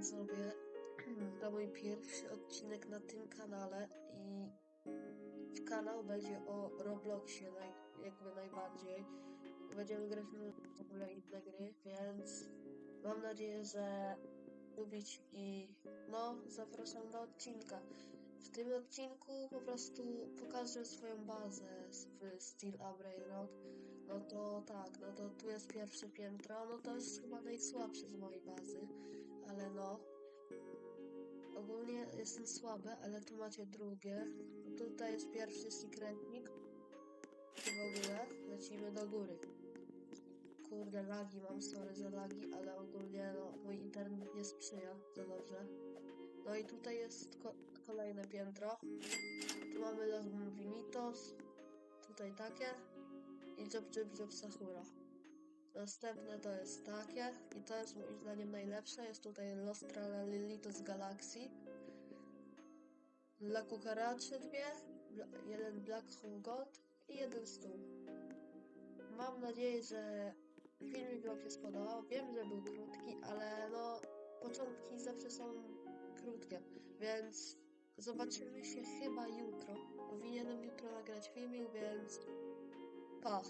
widzowie, to mój pierwszy odcinek na tym kanale i kanał będzie o Robloxie naj, jakby najbardziej. Będziemy grać w ogóle inne gry, więc mam nadzieję, że lubić i no, zapraszam do odcinka. W tym odcinku po prostu pokażę swoją bazę w Steel Up Railroad. No to tak, no to tu jest pierwsze piętro, no to jest chyba najsłabsze z mojej bazy, ale. Ogólnie jestem słaby, ale tu macie drugie. Tutaj jest pierwszy sekretnik. I w ogóle lecimy do góry. Kurde, lagi mam, sorry za lagi, ale ogólnie no, mój internet nie sprzyja za dobrze. No i tutaj jest ko kolejne piętro. Tu mamy Los Movimitos. Tutaj takie. I Job Job Job Sakura. Następne to jest takie. I to jest moim zdaniem najlepsze. Jest tutaj Los Tralalitos Galaxy. Dla kukaraczy dwie. Jeden Black Hole Gold i jeden stół. Mam nadzieję, że filmik Wam się spodobał. Wiem, że był krótki, ale no początki zawsze są krótkie, więc zobaczymy się chyba jutro. Powinienem jutro nagrać filmik, więc pa!